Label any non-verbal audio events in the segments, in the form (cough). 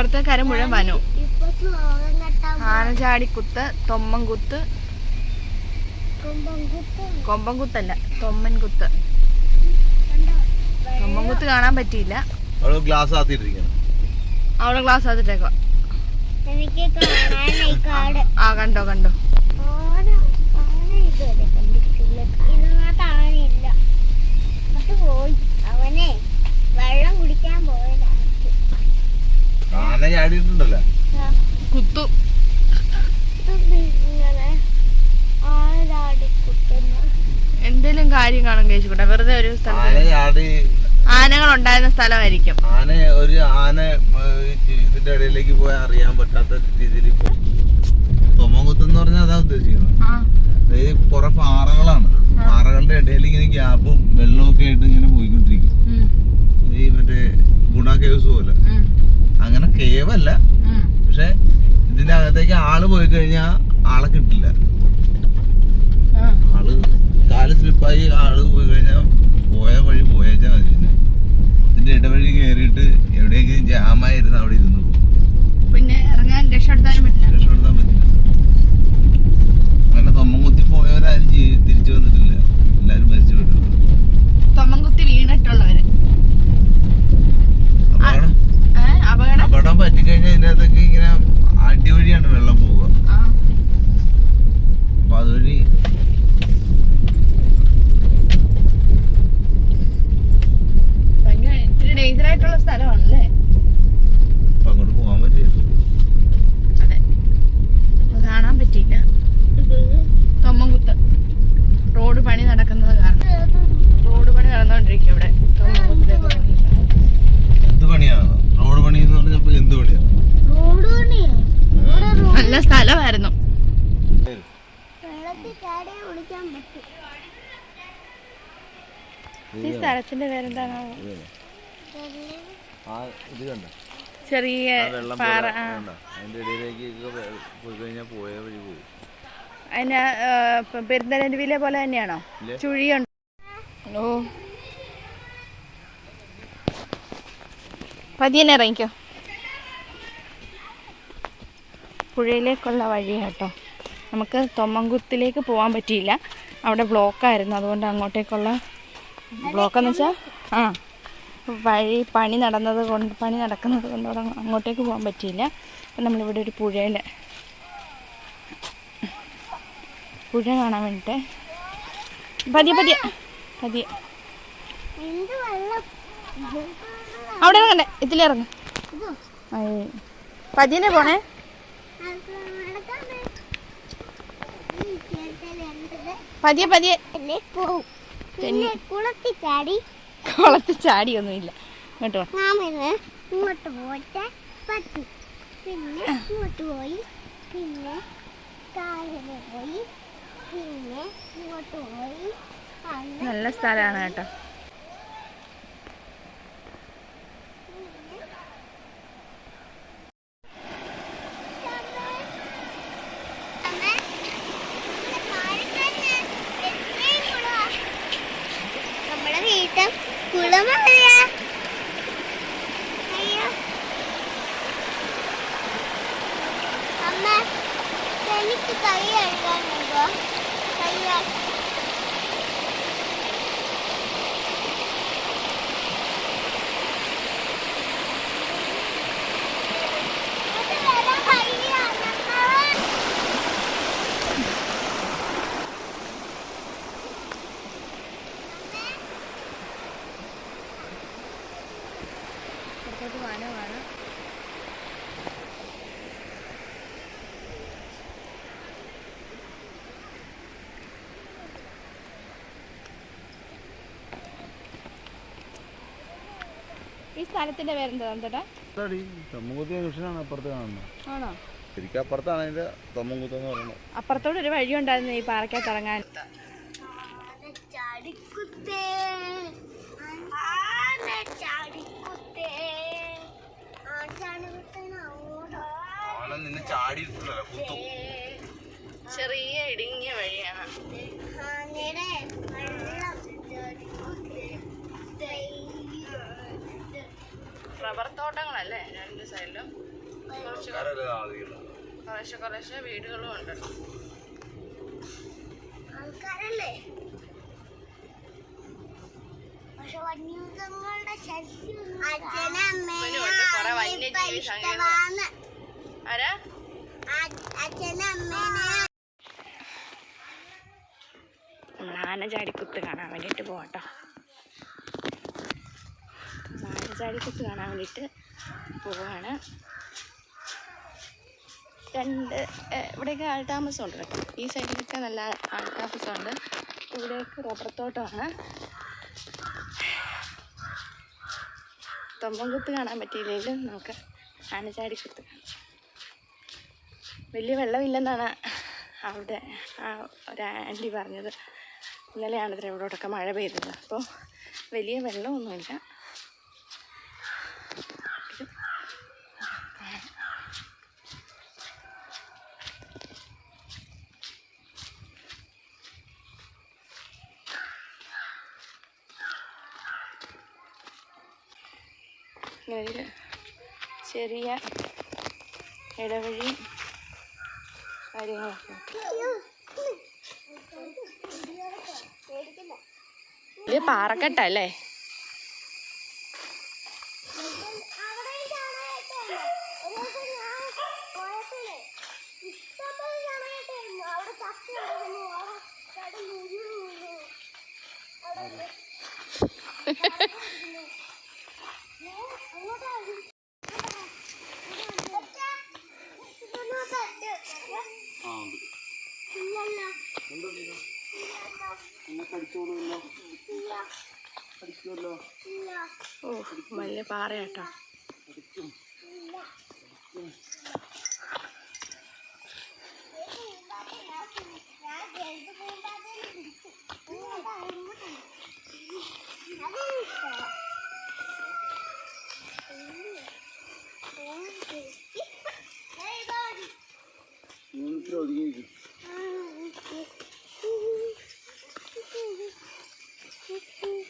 അപ്പുറത്തെ കര മുഴുവൻ വനു ആനചാടിക്കുത്ത് തൊമ്മൻകുത്ത്. കൊമ്പൻകുത്തല്ല തൊമ്മൻകുത്ത്. തൊമ്മൻകുത്ത് കാണാൻ പറ്റിയില്ല. അവൾ ഗ്ലാസ് ക്ലാസ് ആത്തിട്ടേക്കോ? (coughs) ആ കണ്ടോ കണ്ടോ. അവനെ വെള്ളം കുടിക്കാൻ പോയതായിരിക്കും ആന ചാടിയിട്ടുണ്ടല്ലോ. കുത്തു. എന്തേലും കാര്യം കാണും കേശുകൂടെ വെറുതെ ഒരു ആനകൾ ഉണ്ടായിരുന്ന സ്ഥലമായിരിക്കും. ആന ഒരു ആന ഇതിന്റെ ഇടയിലേക്ക് പോയാൽ അറിയാൻ പറ്റാത്ത രീതിയിൽ പോകും തൊമ്മകുത്ത് എന്ന് പറഞ്ഞാൽ അതാ ഉദ്ദേശിക്കുന്നത്. ആ. ഈ കുറെ പാറകളാണ്. പാറകളുടെ ഇടയിൽ ഇങ്ങനെ ഗ്യാപ്പും വെള്ളവും ഒക്കെ ആയിട്ട് ഇങ്ങനെ പോയിക്കൊണ്ടിരിക്കും. ഈ മറ്റേ ഗുണ കേവ്സ് പോലെ. അങ്ങനെ കേവല്ല. അല്ല പക്ഷെ ഇതിന്റെ അകത്തേക്ക് ആൾ പോയി കഴിഞ്ഞാൽ ആളെ കിട്ടില്ല. ആൾ കാൽ സ്ലിപ്പായി ആൾ പോയി കഴിഞ്ഞാൽ പോയ വഴി പോയേച്ചാ മതി പിന്നെ. ഇതിന്റെ ഇടവഴി കയറിയിട്ട് എവിടെയെങ്കിലും ജാമായിരുന്നു അവിടെ ഇരുന്ന് പോകും പിന്നെ ഇറങ്ങാൻ രക്ഷപ്പെടുത്താനും പറ്റില്ല രക്ഷപ്പെടുത്താൻ പറ്റില്ല അങ്ങനെ തൊമ്മം കുത്തി പോയവരാരും ജീ- തിരിച്ചു വന്നിട്ടില്ല എല്ലാരും മരിച്ചു വിട്ടു തൊമ്മൻകുത്തി വീണിട്ടുള്ളവര് അപകടം ഏ, അപകടം അപകടം പറ്റിക്കഴിഞ്ഞാൽ ഇതിന്റെ അകത്തൊക്കെ ഇങ്ങനെ അടിവഴിയാണ് വെള്ളം പോവുക ആ, അപ്പൊ അതുവഴി ഭയങ്കര ഇത്തിരി ഡേഞ്ചർ ആയിട്ടുള്ള സ്ഥലമാണല്ലേ അപ്പൊ അങ്ങോട്ട് പോകാൻ പറ്റില്ല അതെ അത് കാണാൻ പറ്റിയില്ല തൊമ്മൻകുത്ത് റോഡ് പണി നടക്കുന്നത് കാരണം റോഡ് പണി നടന്നുകൊണ്ടിരിക്കും ഇവിടെ തൊമ്മൻകുത്തിലേക്ക് പോകുന്നത്. എന്ത് പണിയാണ് റോഡ് പണി എന്ന് പറഞ്ഞപ്പോ എന്ത് പണിയാണ് റോഡ് പണിയാ ഇവിടെ റോ- നല്ല സ്ഥലമായിരുന്നു വെള്ളത്തിൽ ചാടിയാ കുളിക്കാൻ പറ്റും. ഈ സ്ഥലത്തിന്റെ പേരെന്താണ് ആ ഇത് കണ്ട? ചെറിയ വെള്ളം പാറ കണ്ടോ? അതിന്റെ ഇടയിലേക്ക് പോയി കഴിഞ്ഞാൽ പോയ വഴി പോകും അതിന് പെരുന്തലരുവിലെ പോലെ തന്നെയാണോ? ചുഴിയുണ്ട്. ഹലോ പതിയനെ ഇറങ്ങിക്കോ. പുഴയിലേക്കുള്ള വഴിയാട്ടോ. കേട്ടോ നമുക്ക് തൊമ്മൻകുത്തിലേക്ക് പോകാൻ പറ്റിയില്ല. അവിടെ ബ്ലോക്കായിരുന്നു. അതുകൊണ്ട് അങ്ങോട്ടേക്കുള്ള ബ്ലോക്കെന്ന് വെച്ചാൽ ആ വഴി പണി നടന്നത് കൊണ്ട് പണി നടക്കുന്നത് കൊണ്ട് അവിടെ അങ്ങോട്ടേക്ക് പോകാൻ പറ്റിയില്ല. അപ്പം നമ്മളിവിടെ ഒരു പുഴയിൽ പുഴ കാണാൻ വേണ്ടിയിട്ട് പതിയെ പതിയെ പതിയെ. അവിടെ ഇറങ്ങണ്ടേ. ഇതിലിറങ്ങ. പതിയെ പോണേ. പതിയെ പതിയെ എന്നെ പോവും പിന്നെ കുളത്തി ചാടി. കുളത്തിൽ ചാടിയൊന്നുമില്ല. ഇങ്ങോട്ട് ഇങ്ങോട്ട് പോയിട്ട് പറ്റി പിന്നെ ഇങ്ങോട്ട് പോയി. പിന്നെ കാലിന് പോയി. പിന്നെ ഇങ്ങോട്ട് പോയി. നല്ല സ്ഥലമാണ് കേട്ടോ. ഈ സ്ഥലത്തിന്റെ പേരെന്താണ് ചേട്ടാ തൊമ്മൻകുത്തി ജംഗ്ഷനാണ് അപ്പുറത്ത് കാണുന്നത്. ആണോ? ശരിക്കും അപ്പുറത്താണ് അതിന്റെ തൊമ്മൻകുത്ത് എന്ന് പറയുന്നത്. അപ്പുറത്തോട്ട് ഒരു വഴി ഉണ്ടായിരുന്നു ഈ പാറക്കകത്ത് ഇറങ്ങാൻ. നിന്നെ ചാടിയിട്ടുണ്ടല്ലോ കുത്തും. ചെറിയ ഇടുങ്ങിയ വഴിയാണ് റബ്ബർ തോട്ടങ്ങളല്ലേ? രണ്ട് സൈഡിലും കുറച്ച് കുറേശ്ശെ കുറേശ്ശെ വീടുകളും ഉണ്ട്. ആൾക്കാരല്ലേ? പക്ഷെ വന്യമൃഗങ്ങളുടെ ശല്യം കുറെ വന്യജീവി. ആരാ ആനചാടിക്കുത്ത് കാണാൻ വേണ്ടിയിട്ട് പോകട്ടോ ആനചാടിക്കുത്ത് കാണാൻ വേണ്ടിയിട്ട് പോവാണ്. രണ്ട് ഇവിടെയൊക്കെ ആൾതാമസമുണ്ട് കേട്ടോ. ഈ സൈഡിലൊക്കെ നല്ല ആൾതാമസമുണ്ട് ഇവിടെയൊക്കെ റബ്ബർ തോട്ടമാണ് തൊമ്പൻകുത്ത് കാണാൻ പറ്റിയില്ലെങ്കിലും നമുക്ക് ആനചാടിക്കുത്ത് കാണാം. വലിയ വെള്ളമില്ലെന്നാണ് അവിടെ ആ ഒരു ആന്റി പറഞ്ഞത്. ഇന്നലെയാണ് ഇത്ര ഇവിടോട്ടൊക്കെ മഴ പെയ്തത്. അപ്പോൾ വലിയ വെള്ളമൊന്നുമില്ല ഇത് കാണാം. ഇങ്ങനെ ഒരു ചെറിയ ഇടവഴി കാര്യങ്ങളൊക്കെ. ഇത് പാറക്കെട്ടല്ലേ അവിടെ ചാണകട്ടല്ലേ ഒരു ദിവസം ഞാൻ പോയപ്പോഴേ ഇഷ്ടംപോലെ ചാണകട്ടായിരുന്നു അവിടെ ചക്ക ഉണ്ടായിരുന്നു അവിടെ കട മുഴുവൻ വീണു. അവിടെ ഏ, അങ്ങോട്ടാ ഇത്. ഇതൊക്കെ ഇതൊന്നും തട്ട്. ഇല്ലല്ലോ. ഇല്ലല്ലോ. ഇല്ല. ഇല്ല. ഓ വലിയ പാറയാട്ടോ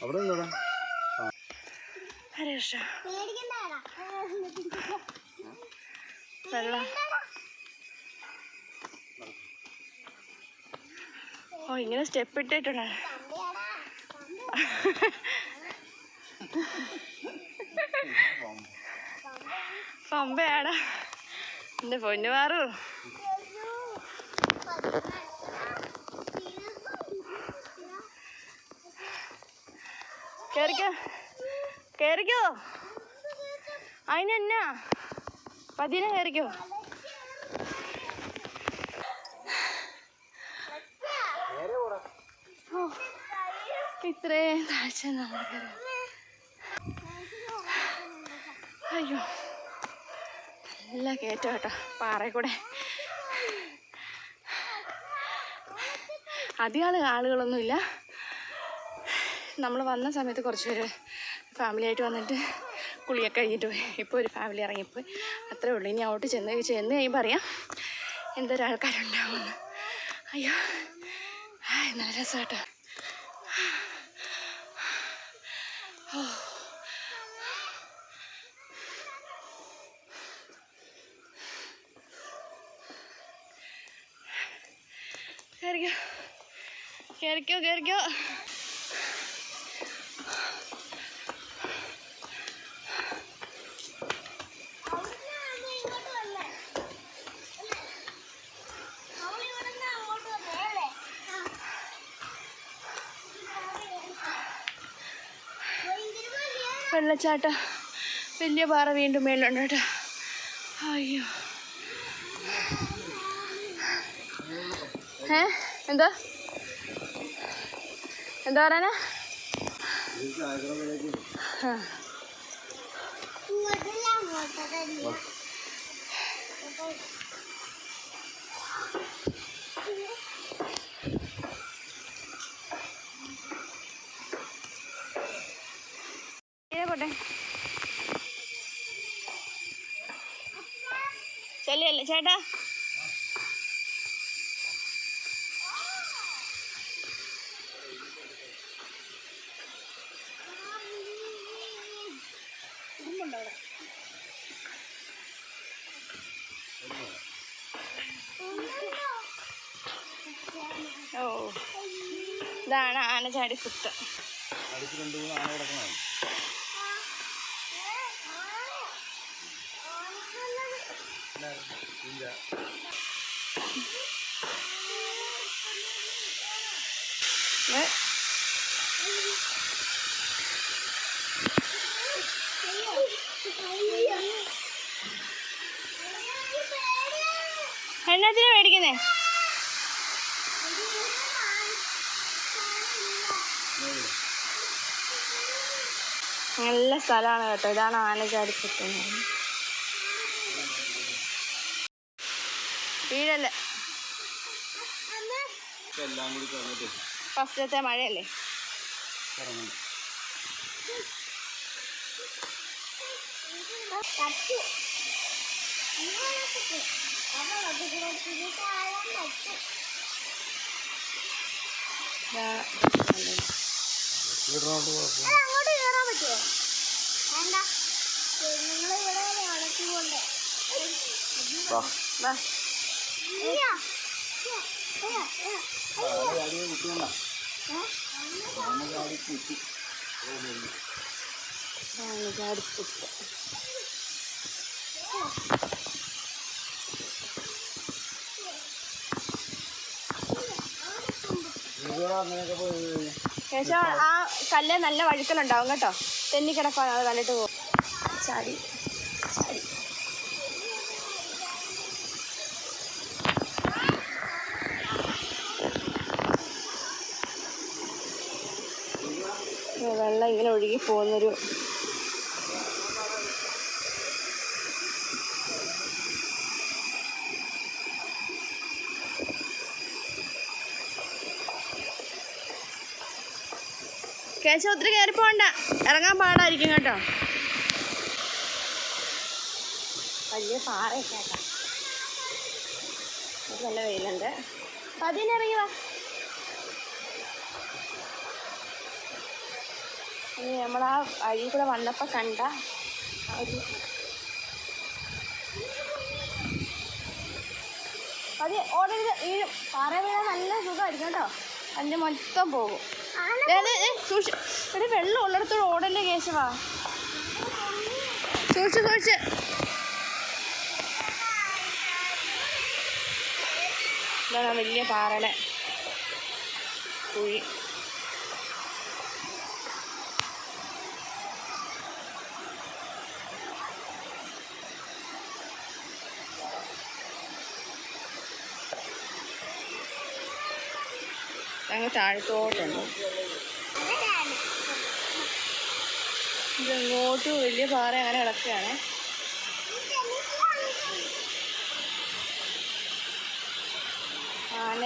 അവിടെ നിന്നടാ വെള്ളം. ഓ ഇങ്ങനെ സ്റ്റെപ്പ് ഇട്ടിട്ടുണ്ട്? പമ്പയാടാ. എന്റെ പൊന്നു മാറു കേറിക്കോ. കേറിക്കോ. അതിനെന്നാ? പതിനെ കയറിക്കോ ഇത്രയും താഴ്ച അയ്യോ നല്ല കയറ്റം കേട്ടോ പാറയിൽ കൂടെ. അധികം ആൾ ആളുകളൊന്നുമില്ല. നമ്മൾ വന്ന സമയത്ത് കുറച്ച് പേര് ഫാമിലിയായിട്ട് വന്നിട്ട് കുളിയൊക്കെ കഴിഞ്ഞിട്ട് പോയി. ഇപ്പോൾ ഒരു ഫാമിലി ഇറങ്ങിപ്പോയി. അത്രേ ഉള്ളൂ. ഇനി അങ്ങോട്ട് ചെന്ന് ചെന്ന് കഴിയുമ്പോൾ അറിയാം എന്തൊരു അയ്യോ. ഹായ് നല്ല രസമാട്ടോ ഓ. കയറിക്കോ കയറിക്കോ കയറിക്കോ വെള്ളച്ചാട്ടം വലിയ പാറ വീണ്ടും മേളിലുണ്ട് കേട്ടോ. അയ്യോ. ഏ? എന്താ? എന്താ പറയാനാ? ആ. ഏ പോട്ടെ. ചെല്ലല്ലേ ചേട്ടാ? ഓ ഇതാണ് ആനചാടി കുത്ത്. ആന എന്നാത്തിനാ മേടിക്കുന്നേ? നല്ല സ്ഥലമാണ് കേട്ടോ. ഇതാണ് ആനചാടി കുത്ത് എന്ന് പറയുന്നത് വീടല്ലേ എല്ലാം കൂടി കഴിഞ്ഞിട്ട് ഫസ്റ്റത്തെ മഴയല്ലേ ഇറങ്ങണം തട്ടു അവളത് കൂടെ താഴെ തട്ടു ഇതാ- വീടിനോട്ട് ഫസ്റ്റത്തെ അത് അങ്ങോട്ട് കയറാൻ പറ്റുമോ വേണ്ട നിങ്ങൾ ഇവിടെ വളർത്തിക്കൊണ്ട് വാ ശേഷം ആ കല്ല് നല്ല വഴുക്കലുണ്ടാവും കേട്ടോ. തെന്നി കിടക്കാൻ അത് കണ്ടിട്ട് പോകും. ചാടി. ചാടി ഇത് വെള്ളം ഇങ്ങനെ ഒഴുകി പോകുന്നൊരു കേശവ ഒത്തിരി കയറി പോകണ്ട ഇറങ്ങാൻ പാടായിരിക്കും കേട്ടോ. വലിയ പാറയൊക്കെ നല്ല വെയിലുണ്ട്. ഇറങ്ങി വാ. ഇനി നമ്മൾ ആ വഴി കൂടെ വന്നപ്പോൾ കണ്ട അത് ഓടരുത് ഈ പാറ വീഴാൻ നല്ല സുഖമായിരിക്കും കേട്ടോ. അതിന്റെ മൊത്തം പോകും. ഇവിടെ വെള്ളം ഉള്ളിടത്തോട് ഓടന്റെ കേശവാ സൂക്ഷിച്ച് സൂക്ഷിച്ച്. ഇതാണ് വലിയ പാറയുടെ കുഴി. അങ്ങ് താഴത്തോട്ടുണ്ട്. ഇതങ്ങോട്ട് വലിയ പാറ അങ്ങനെ കിടക്കുകയാണ്. ആന